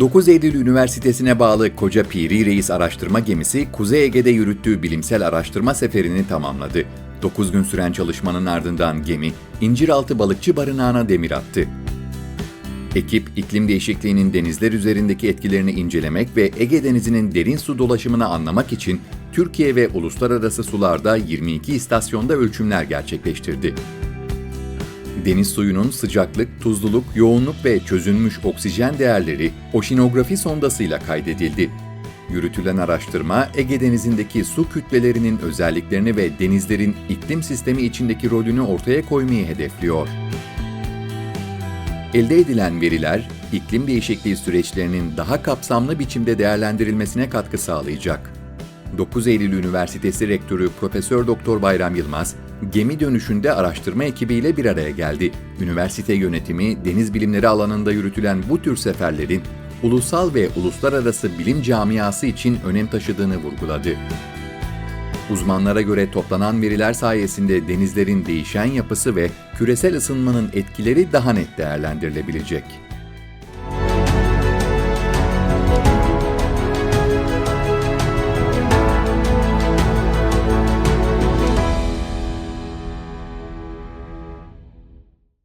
9 Eylül Üniversitesi'ne bağlı Koca Piri Reis araştırma gemisi Kuzey Ege'de yürüttüğü bilimsel araştırma seferini tamamladı. 9 gün süren çalışmanın ardından gemi İnciraltı Balıkçı Barınağı'na demir attı. Ekip, iklim değişikliğinin denizler üzerindeki etkilerini incelemek ve Ege Denizi'nin derin su dolaşımını anlamak için Türkiye ve uluslararası sularda 22 istasyonda ölçümler gerçekleştirdi. Deniz suyunun sıcaklık, tuzluluk, yoğunluk ve çözünmüş oksijen değerleri oşinografi sondasıyla kaydedildi. Yürütülen araştırma, Ege Denizi'ndeki su kütlelerinin özelliklerini ve denizlerin iklim sistemi içindeki rolünü ortaya koymayı hedefliyor. Elde edilen veriler, iklim değişikliği süreçlerinin daha kapsamlı biçimde değerlendirilmesine katkı sağlayacak. 9 Eylül Üniversitesi Rektörü Profesör Doktor Bayram Yılmaz, gemi dönüşünde araştırma ekibiyle bir araya geldi. Üniversite yönetimi, deniz bilimleri alanında yürütülen bu tür seferlerin ulusal ve uluslararası bilim camiası için önem taşıdığını vurguladı. Uzmanlara göre toplanan veriler sayesinde denizlerin değişen yapısı ve küresel ısınmanın etkileri daha net değerlendirilebilecek.